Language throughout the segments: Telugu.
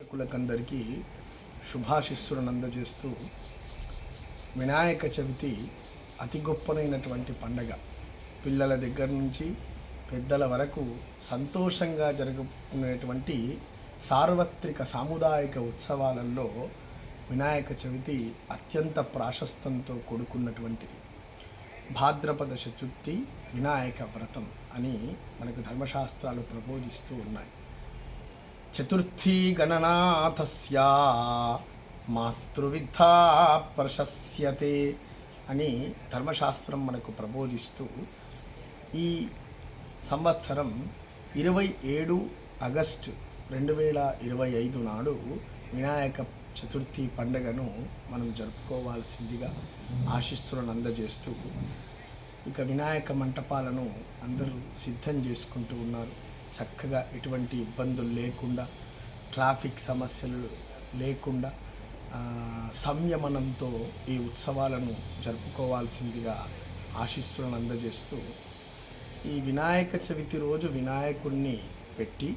ప్రేక్షకులకందరికీ శుభాశిస్సులను అందజేస్తూ వినాయక చవితి అతి గొప్పనైనటువంటి పండగ. పిల్లల దగ్గర నుంచి పెద్దల వరకు సంతోషంగా జరుగుతున్నటువంటి సార్వత్రిక సాముదాయిక ఉత్సవాలలో వినాయక చవితి అత్యంత ప్రాశస్తంతో కూడుకున్నటువంటిది. భాద్రపద చతుర్థి వినాయక వ్రతం అని మనకు ధర్మశాస్త్రాలు ప్రబోధిస్తూ ఉన్నాయి. చతుర్థీ గణనాథస్యా మాతృవిద్ధా ప్రశస్యతే అని ధర్మశాస్త్రం మనకు ప్రబోధిస్తూ ఈ సంవత్సరం ఇరవై ఏడు ఆగస్టు రెండు వేల ఇరవై ఐదు నాడు వినాయక చతుర్థి పండుగను మనం జరుపుకోవాల్సిందిగా ఆశిస్సులను అందజేస్తూ ఇక వినాయక మంటపాలను అందరూ సిద్ధం చేసుకుంటూ ఉన్నారు. చక్కగా ఎటువంటి ఇబ్బందులు లేకుండా ట్రాఫిక్ సమస్యలు లేకుండా సంయమనంతో ఈ ఉత్సవాలను జరుపుకోవాల్సిందిగా ఆశిస్సులను అందజేస్తూ ఈ వినాయక చవితి రోజు వినాయకుడిని పెట్టి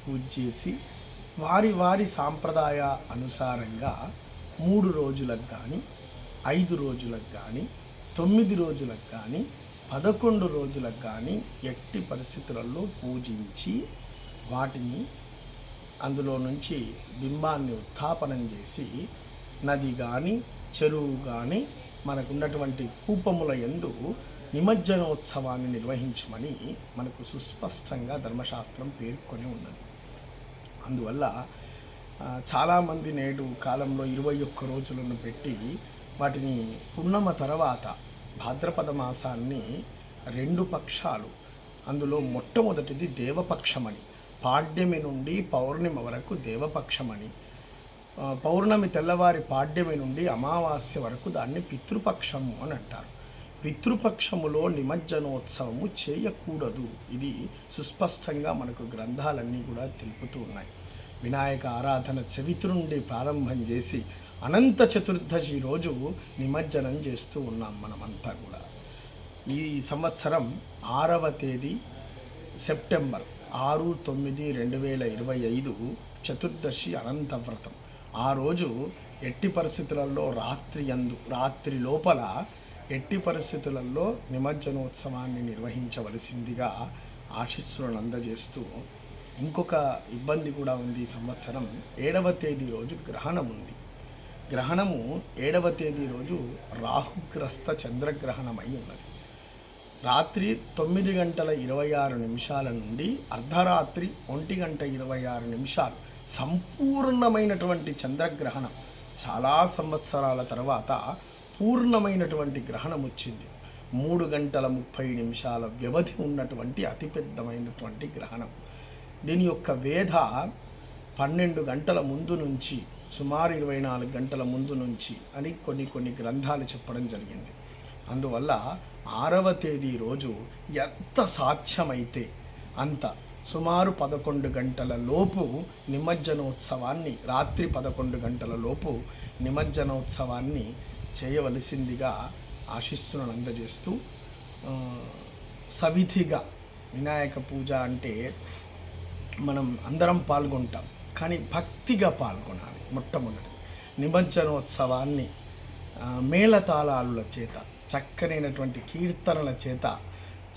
పూజ చేసి వారి వారి సాంప్రదాయ అనుసారంగా మూడు రోజులకు కానీ ఐదు రోజులకు కానీ తొమ్మిది రోజులకు కానీ పదకొండు రోజులకు కానీ ఎట్టి పరిస్థితులలో పూజించి వాటిని అందులో నుంచి బింబాన్ని ఉత్థాపనం చేసి నది కానీ చెరువు కానీ మనకున్నటువంటి కూపముల ఎందు నిమజ్జనోత్సవాన్ని నిర్వహించమని మనకు సుస్పష్టంగా ధర్మశాస్త్రం పేర్కొని ఉన్నది. అందువల్ల చాలామంది నేడు కాలంలో ఇరవై ఒక్క రోజులను పెట్టి వాటిని పున్నమ తర్వాత భాద్రపద మాసాన్ని రెండు పక్షాలు. అందులో మొట్టమొదటిది దేవపక్షమని పాడ్యమి నుండి పౌర్ణమి వరకు దేవపక్షమని పౌర్ణమి తెల్లవారి పాడ్యమి నుండి అమావాస్య వరకు దాన్ని పితృపక్షము అని అంటారు. పితృపక్షములో నిమజ్జనోత్సవము చేయకూడదు. ఇది సుస్పష్టంగా మనకు గ్రంథాలన్నీ కూడా తెలుపుతూ ఉన్నాయి. వినాయక ఆరాధన చవితి నుండి ప్రారంభం చేసి అనంత చతుర్దశి రోజు నిమజ్జనం చేస్తూ ఉన్నాం మనమంతా కూడా. ఈ సంవత్సరం ఆరవ తేదీ సెప్టెంబర్ ఆరు తొమ్మిది రెండు వేల ఇరవై ఐదు చతుర్దశి అనంత వ్రతం. ఆ రోజు ఎట్టి పరిస్థితులలో రాత్రి అందు రాత్రి లోపల ఎట్టి పరిస్థితులలో నిమజ్జనోత్సవాన్ని నిర్వహించవలసిందిగా ఆశీస్సులను అందజేస్తూ ఇంకొక ఇబ్బంది కూడా ఉంది ఈ సంవత్సరం. ఏడవ తేదీ రోజు గ్రహణం ఉంది. గ్రహణము ఏడవ తేదీ రోజు రాహుగ్రస్త చంద్రగ్రహణమై ఉన్నది. రాత్రి తొమ్మిది గంటల ఇరవై ఆరు నిమిషాల నుండి అర్ధరాత్రి ఒంటి గంట ఇరవై ఆరు నిమిషాలు సంపూర్ణమైనటువంటి చంద్రగ్రహణం. చాలా సంవత్సరాల తర్వాత పూర్ణమైనటువంటి గ్రహణం వచ్చింది. మూడు గంటల ముప్పై నిమిషాల వ్యవధి ఉన్నటువంటి అతిపెద్దమైనటువంటి గ్రహణం. దీని యొక్క వేధ పన్నెండు గంటల ముందు నుంచి సుమారు ఇరవై నాలుగు గంటల ముందు నుంచి అని కొన్ని కొన్ని గ్రంథాలు చెప్పడం జరిగింది. అందువల్ల ఆరవ తేదీ రోజు ఎంత సాధ్యమైతే అంత సుమారు పదకొండు గంటల లోపు నిమజ్జనోత్సవాన్ని రాత్రి పదకొండు గంటల లోపు నిమజ్జనోత్సవాన్ని చేయవలసిందిగా ఆశిస్సులను అందజేస్తూ సవిధిగా వినాయక పూజ అంటే మనం అందరం పాల్గొంటాం. కానీ భక్తిగా పాల్గొనాలి మొట్టమొదటి. నిమజ్జనోత్సవాన్ని మేళతాళాలుల చేత చక్కనైనటువంటి కీర్తనల చేత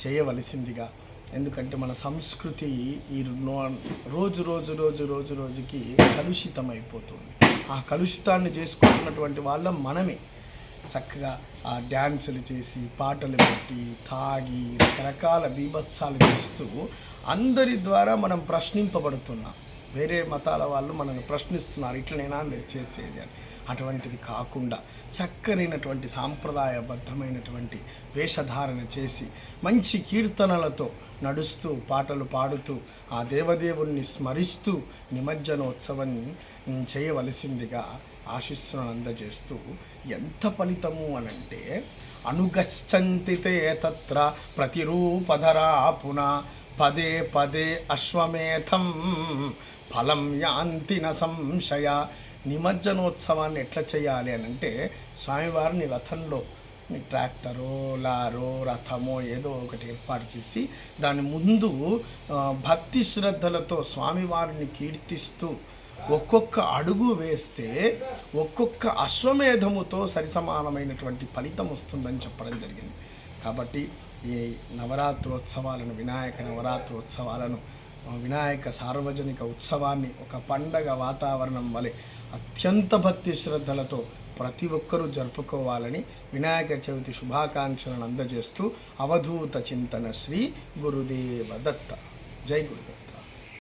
చేయవలసిందిగా. ఎందుకంటే మన సంస్కృతి ఈ నో- రోజు రోజు రోజు రోజు రోజుకి కలుషితమైపోతుంది. ఆ కలుషితాన్ని చేసుకుంటున్నటువంటి వాళ్ళం మనమే. చక్కగా ఆ డ్యాన్సులు చేసి పాటలు పెట్టి తాగి రకరకాల బీభత్సాలు చేస్తూ అందరి ద్వారా మనం ప్రశ్నింపబడుతున్నాం. వేరే మతాల వాళ్ళు మనల్ని ప్రశ్నిస్తున్నారు ఇట్లనైనా మీరు చేసేది అని. అటువంటిది కాకుండా చక్కనైనటువంటి సాంప్రదాయబద్ధమైనటువంటి వేషధారణ చేసి మంచి కీర్తనలతో నడుస్తూ పాటలు పాడుతూ ఆ దేవదేవుణ్ణి స్మరిస్తూ నిమజ్జనోత్సవం చేయవలసిందిగా ఆశిస్సులను అందజేస్తూ ఎంత ఫలితము అనంటే అనుగచ్చంతి తత్ర ప్రతిరూపధరా పున పదే పదే అశ్వమేధం ఫలం యాంతి న సంశయ. నిమజ్జనోత్సవాన్ని ఎట్లా చేయాలి అని అంటే స్వామివారిని రథంలో ట్రాక్టరో లారో రథమో ఏదో ఒకటి ఏర్పాటు చేసి దాని ముందు భక్తి శ్రద్ధలతో స్వామివారిని కీర్తిస్తూ ఒక్కొక్క అడుగు వేస్తే ఒక్కొక్క అశ్వమేధముతో సరిసమానమైనటువంటి ఫలితం వస్తుందని చెప్పడం జరిగింది. కాబట్టి ఈ నవరాత్రోత్సవాలను వినాయక నవరాత్రోత్సవాలను వినాయక సార్వజనిక ఉత్సవాన్ని ఒక పండగ వాతావరణం వలె అత్యంత భక్తి శ్రద్ధలతో ప్రతి ఒక్కరూ జరుపుకోవాలని వినాయక చవితి శుభాకాంక్షలను అందజేస్తూ అవధూత చింతన శ్రీ గురుదేవ దత్త జై గురుదేవ్.